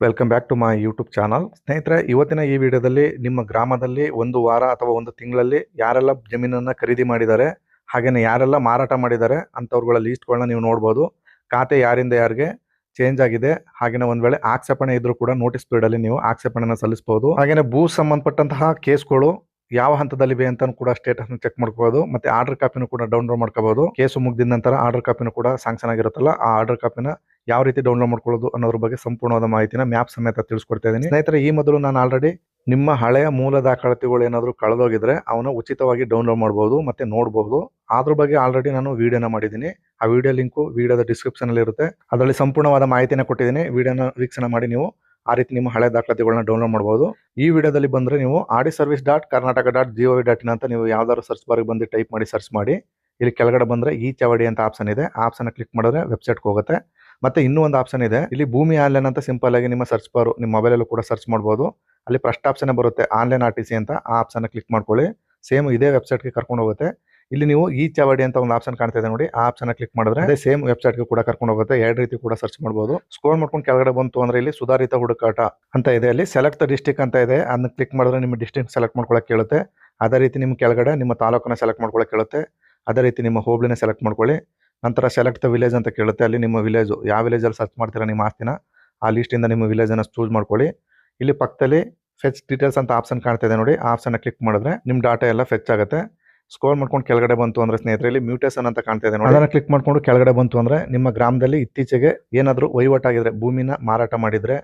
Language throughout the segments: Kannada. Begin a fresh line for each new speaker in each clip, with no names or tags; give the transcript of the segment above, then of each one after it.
Welcome back to my YouTube channel ಸ್ನೇಹಿತರೆ, ಇವತ್ತಿನ ಈ ವಿಡಿಯೋದಲ್ಲಿ ನಿಮ್ಮ ಗ್ರಾಮದಲ್ಲಿ ಒಂದು ವಾರ ಅಥವಾ ಒಂದು ತಿಂಗಳಲ್ಲಿ ಯಾರೆಲ್ಲ ಜಮೀನನ್ನು ಖರೀದಿ ಮಾಡಿದ್ದಾರೆ ಹಾಗೆಯೇ ಯಾರೆಲ್ಲ ಮಾರಾಟ ಮಾಡಿದ್ದಾರೆ ಅಂಥವ್ರುಗಳ ಲೀಸ್ಟ್ಗಳನ್ನ ನೀವು ನೋಡ್ಬೋದು. ಖಾತೆ ಯಾರಿಂದ ಯಾರಿಗೆ ಚೇಂಜ್ ಆಗಿದೆ ಹಾಗೆಯೇ ಒಂದು ವೇಳೆ ಆಕ್ಷೇಪಣೆ ಇದ್ರೂ ಕೂಡ ನೋಟಿಸ್ ಪೀರಿಯಡಲ್ಲಿ ನೀವು ಆಕ್ಷೇಪಣೆನ ಸಲ್ಲಿಸಬಹುದು ಹಾಗೆಯೇ ಭೂ ಸಂಬಂಧಪಟ್ಟಂತಹ ಕೇಸ್ಗಳು ಯಾವ ಹಂತದಲ್ಲಿವೆ ಅಂತ ಕೂಡ ಸ್ಟೇಟಸ್ ಚೆಕ್ ಮಾಡ್ಕೋಬಹುದು ಮತ್ತೆ ಆರ್ಡರ್ ಕಾಪಿನೂ ಕೂಡ ಡೌನ್ಲೋಡ್ ಮಾಡ್ಕೋಬಹುದು ಕೇಸು ಮುಗಿದ ನಂತರ ಆರ್ಡರ್ ಕಾಪಿನೂ ಕೂಡ ಸ್ಯಾಂಕ್ಷನ್ ಆಗಿರುತ್ತಲ್ಲ, ಆ ಆರ್ಡರ್ ಕಾಪಿನ ಯಾವ ರೀತಿ ಡೌನ್ಲೋಡ್ ಮಾಡ್ಕೊಳ್ಳೋದು ಅನ್ನೋದ್ರ ಬಗ್ಗೆ ಸಂಪೂರ್ಣವಾದ ಮಾಹಿತಿನ ಮ್ಯಾಪ್ ಸಮೇತ ತಿಳಿಸ್ಕೊಡ್ತಾ ಇದ್ದೀನಿ. ಸ್ನೇಹಿತರೆ, ಈ ಮೊದಲು ನಾನು ಆಲ್ರೆಡಿ ನಿಮ್ಮ ಹಳೆಯ ಮೂಲ ದಾಖಲಾತಿಗಳು ಏನಾದರೂ ಕಳೆದೋಗಿದ್ರೆ ಅವನ್ನ ಉಚಿತವಾಗಿ ಡೌನ್ಲೋಡ್ ಮಾಡಬಹುದು ಮತ್ತೆ ನೋಡಬಹುದು ಅದ್ರ ಬಗ್ಗೆ ಆಲ್ರೆಡಿ ನಾನು ವಿಡಿಯೋನ ಮಾಡಿದ್ದೀನಿ. ಆ ವಿಡಿಯೋ ಲಿಂಕು ವಿಡಿಯೋದ ಡಿಸ್ಕ್ರಿಪ್ಷನ್ ಅಲ್ಲಿ ಇರುತ್ತೆ. ಅದರಲ್ಲಿ ಸಂಪೂರ್ಣವಾದ ಮಾಹಿತಿನ ಕೊಟ್ಟಿದ್ದೀನಿ. ವಿಡಿಯೋನ ವೀಕ್ಷಣೆ ಮಾಡಿ ನೀವು ಆ ರೀತಿ ನಿಮ್ಮ ಹಳೆ ದಾಖಲಾತಿಗಳನ್ನ ಡೌನ್ಲೋಡ್ ಮಾಡಬಹುದು ಈ ವಿಡಿಯೋದಲ್ಲಿ ಬಂದ್ರೆ ನೀವು ಆಡಿ service dot Karnataka dot gov dot in ಅಂತ ನೀವು ಯಾವ್ದಾದ್ರು ಸರ್ಚ್ ಬಾರ್ಗೆ ಬಂದು ಟೈಪ್ ಮಾಡಿ ಸರ್ಚ್ ಮಾಡಿ. ಇಲ್ಲಿ ಕೆಳಗಡೆ ಬಂದ್ರೆ ಈ ಚವಡಿ ಅಂತ ಆಪ್ಷನ್ ಇದೆ. ಆಪ್ಷನ್ ಕ್ಲಿಕ್ ಮಾಡಿದ್ರೆ ವೆಬ್ಸೈಟ್ಗೆ ಹೋಗುತ್ತೆ. ಮತ್ತೆ ಇನ್ನೂ ಒಂದು ಆಪ್ಷನ್ ಇದೆ. ಇಲ್ಲಿ ಭೂಮಿ ಆನ್ಲೈನ್ ಅಂತ ಸಿಂಪಲ್ ಆಗಿ ನಿಮ್ಮ ಸರ್ಚ್ ಬಾರು ನಿಮ್ಮ ಮೊಬೈಲಲ್ಲೂ ಕೂಡ ಸರ್ಚ್ ಮಾಡಬಹುದು ಅಲ್ಲಿ ಫಸ್ಟ್ ಆಪ್ಷನ್ ಬರುತ್ತೆ ಆನ್ಲೈನ್ ಆರ್ ಟಿ ಅಂತ. ಆ ಆಪ್ಷನ್ ಕ್ಲಿಕ್ ಮಾಡ್ಕೊಳ್ಳಿ. ಸೇಮ್ ಇದೇ ವೆಬ್ಸೈಟ್ಗೆ ಕರ್ಕೊಂಡು ಹೋಗುತ್ತೆ. ಇಲ್ಲಿ ನೀವು ಈ ಚಾವಡಿ ಅಂತ ಒಂದು ಆಪ್ಷನ್ ಕಾಣ್ತಾ ಇದೆ ನೋಡಿ. ಆ ಆಪ್ಷನ್ ಕ್ಲಿಕ್ ಮಾಡಿದ್ರೆ ಅದೇ ಸೇಮ್ ವೆಬ್ಸೈಟ್ಗೆ ಕೂಡ ಕರ್ಕೊಂಡು ಹೋಗುತ್ತೆ. ಎರಡು ರೀತಿ ಕೂಡ ಸರ್ಚ್ ಮಾಡಬಹುದು ಸ್ಕೋರ್ ಮಾಡ್ಕೊಂಡು ಕೆಳಗಡೆ ಬಂತು ಅಂದ್ರೆ ಇಲ್ಲಿ ಸುಧಾರಿತ ಹುಡುಕಾಟ ಅಂತ ಇದೆ. ಅಲ್ಲಿ ಸೆಲೆಕ್ಟ್ ಡಿಸ್ಟಿಕ್ ಅಂತ ಇದೆ. ಅದನ್ನ ಕ್ಲಿಕ್ ಮಾಡಿದ್ರೆ ನಿಮ್ಮ ಡಿಸ್ಟಿಕ್ ಸೆಲೆಕ್ಟ್ ಮಾಡ್ಕೊಳಕ್ ಕೇಳುತ್ತೆ. ಅದೇ ರೀತಿ ನಿಮ್ಮ ಕೆಳಗಡೆ ನಿಮ್ಮ ತಾಲೂಕನ್ನ ಸೆಲೆಕ್ಟ್ ಮಾಡ್ಕೊಳಕ್ ಕೇಳುತ್ತೆ. ಅದೇ ರೀತಿ ನಿಮ್ಮ ಹೋಬಳಿನ ಸೆಲೆಕ್ಟ್ ಮಾಡ್ಕೊಳ್ಳಿ. ನಂತರ ಸೆಲೆಕ್ಟ್ ದ ವಿಲೇಜ್ ಅಂತ ಕೇಳುತ್ತೆ. ಅಲ್ಲಿ ನಿಮ್ಮ ವಿಲೇಜ್ ಯಾವ ವಿಲೇಜ್ ಅಲ್ಲಿ ಸರ್ಚ್ ಮಾಡ್ತೀರಾ ನಿಮ್ಮ ಆಸ್ತಿನ, ಆ ಲಿಸ್ಟಿಂದ ನಿಮ್ಮ ವಿಲೇಜ್ ಅನ್ನ ಚೂಸ್ ಮಾಡ್ಕೊಳ್ಳಿ. ಇಲ್ಲಿ ಪಕ್ಕದಲ್ಲಿ ಫೆಚ್ ಡೀಟೇಲ್ಸ್ ಅಂತ ಆಪ್ಷನ್ ಕಾಣ್ತಾ ಇದೆ ನೋಡಿ. ಆ ಆಪ್ಷನ್ ಕ್ಲಿಕ್ ಮಾಡಿದ್ರೆ ನಿಮ್ಮ ಡಾಟಾ ಎಲ್ಲ ಫೆಚ್ ಆಗುತ್ತೆ. ಸ್ಕ್ರೋಲ್ ಮಾಡ್ಕೊಂಡು ಕೆಳಗಡೆ ಬಂತು ಅಂದ್ರೆ ಸ್ನೇಹಿತರಲ್ಲಿ ಮ್ಯೂಟೇಷನ್ ಅಂತ ಕಾಣ್ತಾ ಇದೆ ನೋಡಿ. ಅದನ್ನು ಕ್ಲಿಕ್ ಮಾಡ್ಕೊಂಡು ಕೆಳಗಡೆ ಬಂತು ಅಂದ್ರೆ ನಿಮ್ಮ ಗ್ರಾಮದಲ್ಲಿ ಇತ್ತೀಚೆಗೆ ಏನಾದರೂ ವಹಿವಾಟಾಗಿದ್ರೆ, ಭೂಮಿನ ಮಾರಾಟ ಮಾಡಿದ್ರೆ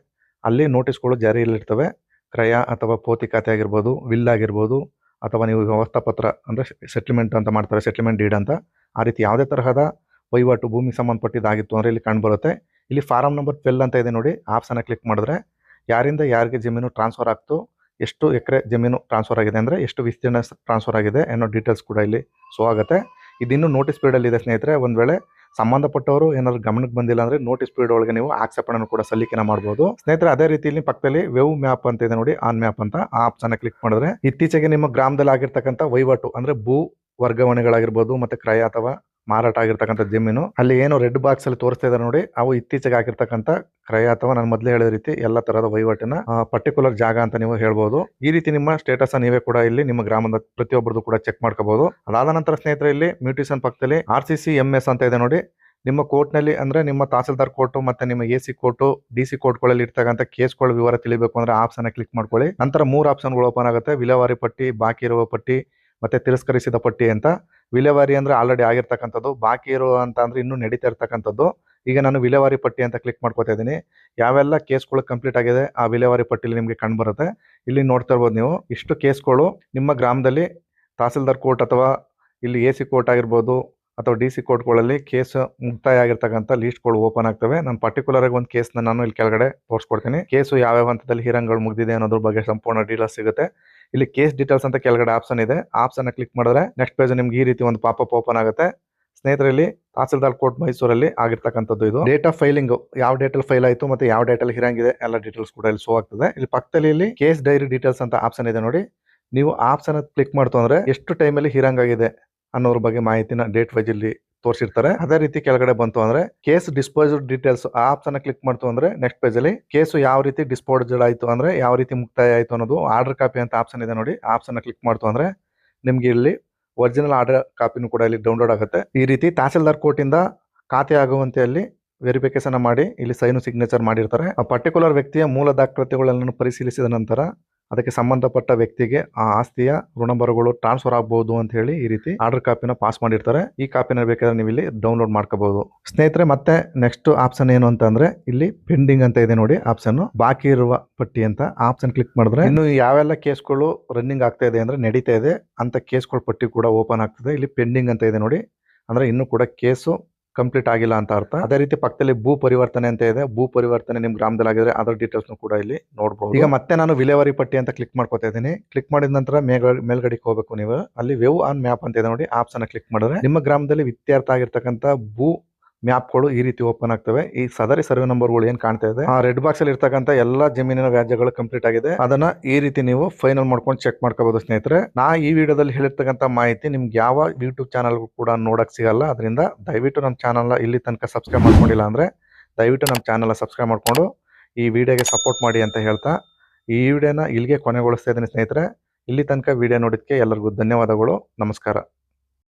ಅಲ್ಲಿ ನೋಟಿಸ್ಗಳು ಜಾರಿಯಲ್ಲಿರ್ತವೆ. ಕ್ರಯ ಅಥವಾ ಪೋತಿ ಖಾತೆ ಆಗಿರ್ಬೋದು ವಿಲ್ ಆಗಿರ್ಬೋದು, ಅಥವಾ ನೀವು ವ್ಯವಸ್ಥಾಪತ್ರ ಅಂದ್ರೆ ಸೆಟ್ಲ್ಮೆಂಟ್ ಅಂತ ಮಾಡ್ತಾರೆ ಸೆಟ್ಲ್ಮೆಂಟ್ ಡೀಡ್ ಅಂತ. ಆ ರೀತಿ ಯಾವುದೇ ತರಹದ ವಹಿವಾಟು ಭೂಮಿ ಸಂಬಂಧಪಟ್ಟಿದ್ದಾಗಿತ್ತು ಅಂದ್ರೆ ಇಲ್ಲಿ ಕಂಡು ಬರುತ್ತೆ ಇಲ್ಲಿ ಫಾರಂ ನಂಬರ್ ಟ್ವೆಲ್ ಅಂತ ಇದೆ ನೋಡಿ. ಆಪ್ಷನ್ ಕ್ಲಿಕ್ ಮಾಡಿದ್ರೆ ಯಾರಿಂದ ಯಾರಿಗೆ ಜಮೀನು ಟ್ರಾನ್ಸ್ಫರ್ ಆಗ್ತು, ಎಷ್ಟು ಎಕರೆ ಜಮೀನು ಟ್ರಾನ್ಸ್ಫರ್ ಆಗಿದೆ ಅಂದರೆ ಎಷ್ಟು ವಿಸ್ತೀರ್ಣ ಟ್ರಾನ್ಸ್ಫರ್ ಆಗಿದೆ ಅನ್ನೋ ಡೀಟೇಲ್ಸ್ ಕೂಡ ಇಲ್ಲಿ ಶೋ ಆಗುತ್ತೆ. ಇದಿನ್ನು ನೋಟಿಸ್ ಪೀರಿಯಡಲ್ಲಿ ಇದೆ ಸ್ನೇಹಿತರೆ, ಒಂದು ವೇಳೆ ಸಂಬಂಧಪಟ್ಟವರು ಏನಾದ್ರು ಗಮನಕ್ಕೆ ಬಂದಿಲ್ಲ ಅಂದ್ರೆ ನೋಟಿಸ್ ಪೀರಿಯಡ್ ಒಳಗೆ ನೀವು ಆಕ್ಷೇಪಣೆ ಕೂಡ ಸಲ್ಲಿಕೆನ ಮಾಡಬಹುದು ಸ್ನೇಹಿತರೆ, ಅದೇ ರೀತಿಯಲ್ಲಿ ಪಕ್ಕದಲ್ಲಿ ವೆವ್ ಮ್ಯಾಪ್ ಅಂತ ಇದೆ ನೋಡಿ, ಆನ್ ಮ್ಯಾಪ್ ಅಂತ ಆ ಆಪ್ಷನ್ ಕ್ಲಿಕ್ ಮಾಡಿದ್ರೆ ಇತ್ತೀಚೆಗೆ ನಿಮ್ಮ ಗ್ರಾಮದಲ್ಲಿ ಆಗಿರ್ತಕ್ಕಂಥ ವಹಿವಾಟು ಅಂದ್ರೆ ಭೂ ವರ್ಗಾವಣೆಗಳಾಗಿರ್ಬೋದು ಮತ್ತೆ ಕ್ರಯ ಅಥವಾ ಮಾರಾಟ ಆಗಿರ್ತಕ್ಕಂಥ ಜಮೀನು. ಅಲ್ಲಿ ಏನು ರೆಡ್ ಬಾಕ್ಸ್ ಅಲ್ಲಿ ತೋರಿಸ್ತಾ ಇದ್ದಾರೆ ನೋಡಿ. ಅವು ಇತ್ತೀಚೆಗೆ ಆಗಿರ್ತಕ್ಕಂಥ ಕ್ರಯ ಅಥವಾ ನಾನು ಮೊದಲೇ ಹೇಳಿದ ರೀತಿ ಎಲ್ಲ ತರಹದ ವಹಿವಾಟಿನ ಪರ್ಟಿಕ್ಯುಲರ್ ಜಾಗ ಅಂತ ನೀವು ಹೇಳ್ಬೋದು. ಈ ರೀತಿ ನಿಮ್ಮ ಸ್ಟೇಟಸ್ ನೀವೇ ಕೂಡ ಇಲ್ಲಿ ನಿಮ್ಮ ಗ್ರಾಮದ ಪ್ರತಿಯೊಬ್ಬರದು ಕೂಡ ಚೆಕ್ ಮಾಡ್ಕೋಬಹುದು ಅದಾದ ನಂತರ ಸ್ನೇಹಿತರೆ ಇಲ್ಲಿ ಮ್ಯೂಟಿಷನ್ ಪಕ್ಕದಲ್ಲಿ ಆರ್ ಸಿ ಅಂತ ಇದೆ ನೋಡಿ. ನಿಮ್ಮ ಕೋರ್ಟ್ನಲ್ಲಿ ಅಂದ್ರೆ ನಿಮ್ಮ ತಹಸೀಲ್ದಾರ್ ಕೋರ್ಟು ಮತ್ತೆ ನಿಮ್ಮ A C court D C ಕೋರ್ಟ್ಗಳಲ್ಲಿ ಇರ್ತಕ್ಕಂಥ ಕೇಸ್ಗಳ ವಿವರ ತಿಳಿಬೇಕು ಅಂದ್ರೆ ಆಪ್ಷನ್ ಕ್ಲಿಕ್ ಮಾಡ್ಕೊಳ್ಳಿ. ನಂತರ ಮೂರು ಆಪ್ಷನ್ಗಳು ಓಪನ್ ಆಗುತ್ತೆ. ವಿಲೇವಾರಿ ಪಟ್ಟಿ, ಬಾಕಿ ಇರುವ ಪಟ್ಟಿ ಮತ್ತೆ ತಿರಸ್ಕರಿಸಿದ ಪಟ್ಟಿ ಅಂತ. ವಿಲೇವಾರಿ ಅಂದ್ರೆ ಆಲ್ರೆಡಿ ಆಗಿರ್ತಕ್ಕಂಥದ್ದು. ಬಾಕಿ ಇರೋ ಅಂತ ಅಂದ್ರೆ ಇನ್ನೂ ನಡೀತಾ ಇರ್ತಕ್ಕಂಥದ್ದು. ಈಗ ನಾನು ವಿಲೇವಾರಿ ಪಟ್ಟಿ ಅಂತ ಕ್ಲಿಕ್ ಮಾಡ್ಕೊತಾ ಇದ್ದೀನಿ. ಯಾವೆಲ್ಲ ಕೇಸ್ಗಳು ಕಂಪ್ಲೀಟ್ ಆಗಿದೆ, ಆ ವಿಲೇವಾರಿ ಪಟ್ಟಿಲಿ ನಿಮಗೆ ಕಂಡು ಬರುತ್ತೆ. ಇಲ್ಲಿ ನೋಡ್ತಾ ಇರ್ಬೋದು ನೀವು, ಇಷ್ಟು ಕೇಸ್ಗಳು ನಿಮ್ಮ ಗ್ರಾಮದಲ್ಲಿ ತಹಸೀಲ್ದಾರ್ ಕೋರ್ಟ್ ಅಥವಾ ಇಲ್ಲಿ ಎ ಸಿ ಕೋರ್ಟ್ ಆಗಿರ್ಬೋದು, ಅಥವಾ ಡಿ ಸಿ ಕೋರ್ಟ್ಗಳಲ್ಲಿ ಕೇಸ್ ಮುಕ್ತಾಯ ಆಗಿರ್ತಕ್ಕಂಥ ಲೀಸ್ಟ್ಗಳು ಓಪನ್ ಆಗ್ತವೆ. ನಾನು ಪರ್ಟಿಕ್ಯುಲರ್ ಆಗಿ ಒಂದು ಕೇಸ್ನ ನಾನು ಇಲ್ಲಿ ಕೆಳಗಡೆ ತೋರಿಸ್ಕೊಡ್ತೀನಿ. ಕೇಸು ಯಾವ್ಯಾವ ಹಂತದಲ್ಲಿ ಹಿರಂಗಳು ಮುಗಿದಿದೆ ಅನ್ನೋದ್ರ ಬಗ್ಗೆ ಸಂಪೂರ್ಣ ಡೀಟೇಲ್ಸ್ ಸಿಗುತ್ತೆ. ಇಲ್ಲಿ ಕೇಸ್ ಡೀಟೇಲ್ಸ್ ಅಂತ ಕೆಳಗಡೆ ಆಪ್ಷನ್ ಇದೆ. ಆಪ್ಷನ್ ಕ್ಲಿಕ್ ಮಾಡಿದ್ರೆ ನೆಕ್ಸ್ಟ್ ಪೇಜ್ ನಿಮ್ಗೆ ಈ ರೀತಿ ಒಂದು ಪಾಪಪ್ ಓಪನ್ ಆಗುತ್ತೆ. ಸ್ನೇಹಿತರಲ್ಲಿ ತಹಸೀಲ್ದಾರ್ ಕೋರ್ಟ್ ಮೈಸೂರಲ್ಲಿ ಆಗಿರ್ತಕ್ಕಂಥದ್ದು ಇದು. ಡೇಟ್ ಆಫ್ ಫೈಲಿಂಗ್ ಯಾವ ಡೇಟ್ ಅಲ್ಲಿ ಫೈಲ್ ಆಯಿತು ಮತ್ತೆ ಯಾವ ಡೇಟ್ ಅಲ್ಲಿ ಹಿರಂಗಿದೆ ಎಲ್ಲ ಡೀಟೇಲ್ಸ್ ಕೂಡ ಇಲ್ಲಿ ಶೋ ಆಗ್ತದೆ. ಇಲ್ಲಿ ಪಕ್ಕದಲ್ಲಿ ಇಲ್ಲಿ ಕೇಸ್ ಡೈರಿ ಡೀಟೇಲ್ಸ್ ಅಂತ ಆಪ್ಷನ್ ಇದೆ ನೋಡಿ. ನೀವು ಆಪ್ಷನ್ ಕ್ಲಿಕ್ ಮಾಡ್ತು ಅಂದ್ರೆ ಎಷ್ಟು ಟೈಮಲ್ಲಿ ಹಿರಂಗಾಗಿದೆ ಅನ್ನೋದ್ರ ಬಗ್ಗೆ ಮಾಹಿತಿನ ಡೇಟ್ ವೈಸ್ ಇಲ್ಲಿ ತೋರಿಸಿರ್ತಾರೆ. ಅದೇ ರೀತಿ ಕೆಳಗಡೆ ಬಂತು ಅಂದ್ರೆ ಕೇಸ್ ಡಿಸ್ಪೋಸ್ಡ್ ಡೀಟೇಲ್ಸ್ ಆ ಆಪ್ಷನ್ ಕ್ಲಿಕ್ ಮಾಡ್ತು ಅಂದ್ರೆ ನೆಕ್ಸ್ಟ್ ಪೇಜ್ ಅಲ್ಲಿ ಕೇಸು ಯಾವ ರೀತಿ ಡಿಸ್ಪೋಸ್ಡ್ ಆಯಿತು ಅಂದ್ರೆ ಯಾವ ರೀತಿ ಮುಕ್ತಾಯ ಆಯಿತು ಅನ್ನೋದು ಆರ್ಡರ್ ಕಾಪಿ ಅಂತ ಆಪ್ಷನ್ ಇದೆ ನೋಡಿ. ಆಪ್ಷನ್ ಕ್ಲಿಕ್ ಮಾಡ್ತು ಅಂದ್ರೆ ನಿಮ್ಗೆ ಇಲ್ಲಿ ಒರಿಜಿನಲ್ ಆರ್ಡರ್ ಕಾಪಿನೂ ಕೂಡ ಇಲ್ಲಿ ಡೌನ್ಲೋಡ್ ಆಗುತ್ತೆ. ಈ ರೀತಿ ತಹಸೀಲ್ದಾರ್ ಕೋರ್ಟ್ ಇಂದ ಖಾತೆ ಆಗುವಂತೆ ಅಲ್ಲಿ ವೆರಿಫಿಕೇಶನ್ ಮಾಡಿ ಇಲ್ಲಿ ಸೈನು ಸಿಗ್ನೇಚರ್ ಮಾಡಿರ್ತಾರೆ. ಆ ಪರ್ಟಿಕ್ಯುಲರ್ ವ್ಯಕ್ತಿಯ ಮೂಲ ದಾಖಲಾತಿಗಳನ್ನು ಪರಿಶೀಲಿಸಿದ ನಂತರ ಅದಕ್ಕೆ ಸಂಬಂಧಪಟ್ಟ ವ್ಯಕ್ತಿಗೆ ಆ ಆಸ್ತಿಯ ಋಣಭರಗಳು ಟ್ರಾನ್ಸ್ಫರ್ ಆಗಬಹುದು ಅಂತ ಹೇಳಿ ಈ ರೀತಿ ಆರ್ಡರ್ ಕಾಪಿನ ಪಾಸ್ ಮಾಡಿರ್ತಾರೆ. ಈ ಕಾಪಿನ ಬೇಕಾದ್ರೆ ನೀವು ಇಲ್ಲಿ ಡೌನ್ಲೋಡ್ ಮಾಡ್ಕೋಬಹುದು ಸ್ನೇಹಿತರೆ, ಮತ್ತೆ ನೆಕ್ಸ್ಟ್ ಆಪ್ಷನ್ ಏನು ಅಂತ ಅಂದ್ರೆ ಇಲ್ಲಿ ಪೆಂಡಿಂಗ್ ಅಂತ ಇದೆ ನೋಡಿ ಆಪ್ಷನ್ ಬಾಕಿ ಇರುವ ಪಟ್ಟಿ ಅಂತ ಆಪ್ಷನ್ ಕ್ಲಿಕ್ ಮಾಡಿದ್ರೆ ಇನ್ನು ಯಾವೆಲ್ಲ ಕೇಸ್ಗಳು ರನ್ನಿಂಗ್ ಆಗ್ತಾ ಇದೆ ಅಂದ್ರೆ ನಡೀತಾ ಇದೆ ಅಂತ ಕೇಸ್ಗಳ ಪಟ್ಟಿ ಕೂಡ ಓಪನ್ ಆಗ್ತದೆ. ಇಲ್ಲಿ ಪೆಂಡಿಂಗ್ ಅಂತ ಇದೆ ನೋಡಿ. ಅಂದ್ರೆ ಇನ್ನು ಕೂಡ ಕೇಸು ಕಂಪ್ಲೀಟ್ ಆಗಿಲ್ಲ ಅಂತ ಅರ್ಥ. ಅದೇ ರೀತಿ ಪಕ್ಕದಲ್ಲಿ ಭೂ ಪರಿವರ್ತನೆ ಅಂತ ಇದೆ. ಭೂ ಪರಿವರ್ತನೆ ನಿಮ್ ಗ್ರಾಮದಲ್ಲಿ ಆಗಿದ್ರೆ ಅದರ ಡೀಟೇಲ್ಸ್ ಕೂಡ ಇಲ್ಲಿ ನೋಡಬಹುದು ಈಗ ಮತ್ತೆ ನಾನು ವಿಲೇವಾರಿ ಪಟ್ಟಿ ಅಂತ ಕ್ಲಿಕ್ ಮಾಡ್ಕೊತಾ ಇದ್ದೀನಿ. ಕ್ಲಿಕ್ ಮಾಡಿದ ನಂತರ ಮೇಲ್ಗಡೆ ಮೇಲ್ಗಡೆಗೆ ಹೋಗಬೇಕು ನೀವು. ಅಲ್ಲಿ ವೇವ್ ಆನ್ ಮ್ಯಾಪ್ ಅಂತ ಇದೆ ನೋಡಿ. ಆಪ್ಷನ್ ಕ್ಲಿಕ್ ಮಾಡಿದ್ರೆ ನಿಮ್ಮ ಗ್ರಾಮದಲ್ಲಿ ವಿತ್ಯಾರ್ಥ ಆಗಿರ್ತಕ್ಕಂತ ಭೂ ಮ್ಯಾಪ್ಗಳು ಈ ರೀತಿ ಓಪನ್ ಆಗ್ತವೆ. ಈ ಸದರಿ ಸರ್ವೆ ನಂಬರ್ಗಳು ಏನ್ ಕಾಣ್ತಾ ಇದೆ? ಆ ರೆಡ್ ಬಾಕ್ಸ್ ಅಲ್ಲಿ ಇರ್ತಕ್ಕಂಥ ಎಲ್ಲಾ ಜಮೀನಿನ ವ್ಯಾಜ್ಯಗಳು ಕಂಪ್ಲೀಟ್ ಆಗಿದೆ. ಅದನ್ನ ಈ ರೀತಿ ನೀವು ಫೈನಲ್ ಮಾಡ್ಕೊಂಡು ಚೆಕ್ ಮಾಡ್ಕೋಬಹುದು ಸ್ನೇಹಿತರೆ. ನಾ ಈ ವಿಡಿಯೋದಲ್ಲಿ ಹೇಳಿರ್ತಕ್ಕಂಥ ಮಾಹಿತಿ ನಿಮ್ಗೆ ಯಾವ ಯೂಟ್ಯೂಬ್ ಚಾನಲ್ ಕೂಡ ನೋಡಕ್ ಸಿಗಲ್ಲ. ಅದರಿಂದ ದಯವಿಟ್ಟು ನಮ್ಮ ಚಾನಲ್ ಇಲ್ಲಿ ತನಕ ಸಬ್ಸ್ಕ್ರೈಬ್ ಮಾಡ್ಕೊಂಡಿಲ್ಲ ಅಂದ್ರೆ ದಯವಿಟ್ಟು ನಮ್ಮ ಚಾನಲ್ ಸಬ್ಸ್ಕ್ರೈಬ್ ಮಾಡ್ಕೊಂಡು ಈ ವಿಡಿಯೋಗೆ ಸಪೋರ್ಟ್ ಮಾಡಿ ಅಂತ ಹೇಳ್ತಾ ಈ ವಿಡಿಯೋನ ಇಲ್ಲಿಗೆ ಕೊನೆಗೊಳಿಸ್ತಾ ಇದ್ದೀನಿ ಸ್ನೇಹಿತರೆ. ಇಲ್ಲಿ ತನಕ ವಿಡಿಯೋ ನೋಡಿದ್ದಕ್ಕೆ ಎಲ್ಲರಿಗೂ ಧನ್ಯವಾದಗಳು. ನಮಸ್ಕಾರ.